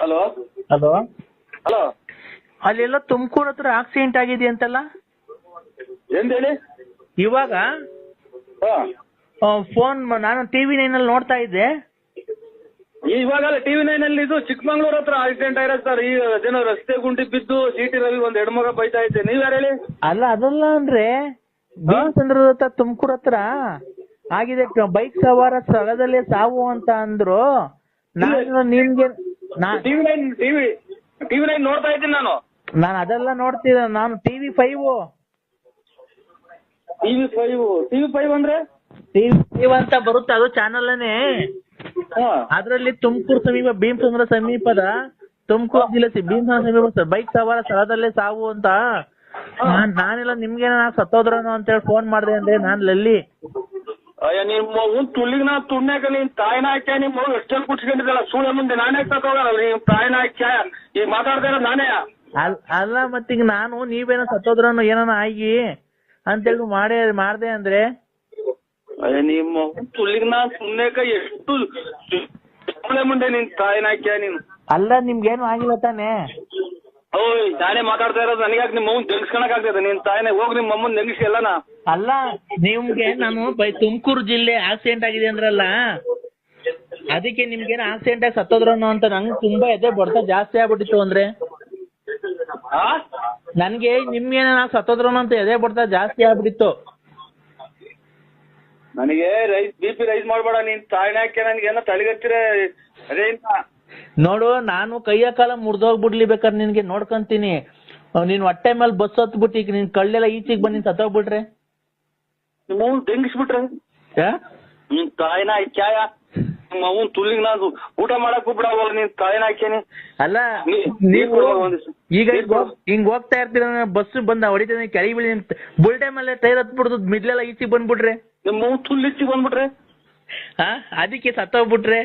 Hello? Hello? Hello? ಅಲ್ಲೆಲ್ಲ ತುಮಕೂರು ಹತ್ರ accident ಆಗಿದೆ ಅಂತಲ್ಲ? ಹೇಳಿ? ಇವಾಗ? ಫೋನ್ ನಾನು ಟಿವಿ ನೈನಲ್ಲಿ ನೋಡ್ತಾ ಇದ್ದೆ. ಇವಾಗಲ್ಲ ಟಿವಿ ನೈನ್ ಅಲ್ಲಿ ಇದು ಚಿಕ್ಕಮಂಗ್ಳೂರ್ ಹತ್ರ ಆಕ್ಸಿಡೆಂಟ್ ಆಗಿರೋದು ಸರ್ ಈ ಜನ ರಸ್ತೆ ಗುಂಡಿ ಬಿದ್ದು ಸಿಟಿ ರವಿ ಒಂದ್ ಹೆಣ್ಮಗ ಬೈತಾ ಇದ್ದೆ. ನೀವ್ ಯಾರು ಹೇಳಿ? ಅಲ್ಲ ಅದಲ್ಲ ಅಂದ್ರೆ ಚಂದ್ರ ಹತ್ರ ತುಮಕೂರ್ ಹತ್ರ ಆಗಿದೆ. ಬೈಕ್ ಸವಾರ ಸ್ಥಳದಲ್ಲಿ ಸಾವು ಅಂತ ಅಂದ್ರು. ನಾನು ನಿಮ್ಗೆ TV nine TV TV nine ನೋಡ್ತಾ ಇದ್ದೀನಿ ನಾನು. ನಾನು ಅದೆಲ್ಲ ನೋಡ್ತಿದ್ದೆ ನಾನು TV five TV five TV five ಅಂದ್ರೆ? ಟಿವಿ ಫೈವ್ ಅಂತ ಬರುತ್ತೆ ಅದು ಚಾನಲ್ ಅದ್ರಲ್ಲಿ ತುಮಕೂರು ಸಮೀಪ ಭೀಮಸಂದ್ರ ಸಮೀಪದ ತುಮಕೂರು ಜಿಲ್ಲೆ ಭೀಮಸಂದ್ರ ಸಮೀಪ ಬೈಕ್ ಸವಾರ ಸ್ಥಳದಲ್ಲೇ ಸಾವು ಅಂತ. ನಾನ್ ನಾನೆಲ್ಲ ನಿಮ್ಗೆ ಸತ್ತೋದ್ರನು ಅಂತ ಹೇಳಿ ಫೋನ್ ಮಾಡ್ದೆ ಅಂದ್ರೆ ನಾನ್ ಲಲ್ಲಿ. ಅಯ್ಯ ನಿಮ್ ಮಗನ್ ತುಳ್ಳಿಗ್ ನಾ ತುಣ್ಯಾಕ ನಿನ್ ತಾಯಿನ ಹಾಕ್ಯ ನಿಮ್ ಮಗು ಎಷ್ಟೆಲ್ಲ ಕುಟ್ಸ್ಕೊಂಡಿದ್ದಲ್ಲ? ಮುಂದೆ ನಾನೇ ಹೋಗಲ್ಲ ನಿಮ್ ತಾಯಿನ ಹಾಕ್ಯ ಈಗ ಮಾತಾಡ್ತಾ ನಾನೇ. ಅಲ್ ಅಲ್ಲ ಮತ್ತೀಗ ನಾನು ನೀವೇನೋ ಸತ್ತೋದ್ರನು ಏನಾನ ಆಗಿ ಅಂತೇಳಿ ಮಾಡೇ ಮಾಡ್ದೆ ಅಂದ್ರೆ ಅಯ್ಯ ನಿಮ್ಮ ತುಳ್ಳಿಗ್ ನಾ ಸುಮ್ನೆಕ ಎಷ್ಟು ಸುಳ್ಳೆ ಮುಂದೆ ನಿನ್ ತಾಯಿನ ಹಾಕ್ಯ ನೀನು? ಅಲ್ಲ ನಿಮ್ಗೇನು ಆಗಿಲ್ಲ ತಾನೇ? ಓಯ್ ನಾನೇ ಮಾತಾಡ್ತಾ ಇರೋದು ನನಗ್ಯಾಕೆ ನಿಮ್ಮ ಮಗನ್ ತೆಗಿಸ್ಕೊಳಕ್ ಆಗ್ತದೆ? ನಿನ್ ತಾಯಿನೇ ಹೋಗಿ ನಿಮ್ಮ ಅಮ್ಮನ್ ನೆಗಿಸಿ ಎಲ್ಲನ. ಅಲ್ಲ ನಿಮ್ಗೆ ನಾನು ಬೈ ತುಮಕೂರು ಜಿಲ್ಲೆ ಆಕ್ಸಿಡೆಂಟ್ ಆಗಿದೆ ಅಂದ್ರಲ್ಲ ಅದಕ್ಕೆ ನಿಮ್ಗೇನು ಆಕ್ಸಿಡೆಂಟ್ ಆಗಿ ಸತ್ತೋದ್ರನು ಅಂತ ನಂಗೆ ತುಂಬಾ ಎದೆ ಬಡ್ತ ಜಾಸ್ತಿ ಆಗ್ಬಿಟ್ಟಿತ್ತು ಅಂದ್ರೆ? ನನ್ಗೆ ನಿಮ್ಗೇನ ಸತ್ತೋದ್ರನು ಅಂತ ಎದೆ ಬಡ್ತ ಜಾಸ್ತಿ ಆಗ್ಬಿಟ್ಟಿತ್ತು. ನನಗೆ ರೈಸ್ ಬಿ ಪಿ ರೈಸ್ ಮಾಡಬೇಡ ನೀನ್ ತಾಯಿನ ಹಾಕಿ ನನಗೆ ಏನೋ ತಲೆಗತ್ತಿರ ಅದೇ ನೋಡು ನಾನು ಕೈಯ ಕಾಲ ಮುರಿದೋಗ್ಬಿಡ್ಲಿ ಬೇಕಾದ್ರೆ ನಿನ್ಗೆ ನೋಡ್ಕೊಂತೀನಿ. ನೀನ್ ಹೊಟ್ಟೆ ಮೇಲೆ ಬಸ್ ಹತ್ಬಿಟ್ಟು ಈಗ ನಿನ್ ಕಳ್ಳೆಲ್ಲ ಈಚೆಗೆ ಬಂದು ನಿನ್ ಸತ್ತೋಗ್ಬಿಟ್ರೆ ಅವ್ನ್ ತೆಂಗಿಸ್ಬಿಟ್ರೆ? ನಿನ್ ತಾಯಿನ ಹಾಕ್ಯಾಯ ನಿಮ್ಮ ಅವ್ನ್ ತುಳ್ಳಿಗ್ ನಾನು ಊಟ ಮಾಡಕ್ ಬಿಡವಲ್ಲ ನೀನ್ ತಲೆನ ಹಾಕೇನಿ ಅಲ್ಲ ನೀವು ಈಗ ಹಿಂಗ್ ಹೋಗ್ತಾ ಇರ್ತೀರ ಬಸ್ ಬಂದ ಹೊಡಿತೀನಿ ಕೆಳಗೆ ಬೀಳಿ ಟೈಮ್ ಅಲ್ಲೇ ಟೈರ್ ಹತ್ಬಿಡ್ದು ಮಿಡ್ಲೆಲ್ಲ ಈಚಿ ಬಂದ್ಬಿಟ್ರೆ? ನಿಮ್ಮ ಅವ್ನ್ ತುಳ್ಳಿಚ್ಚಿ ಬಂದ್ಬಿಟ್ರೆ? ಹಾ ಅದಕ್ಕೆ ಸತ್ತೋಗ್ಬಿಟ್ರೆ?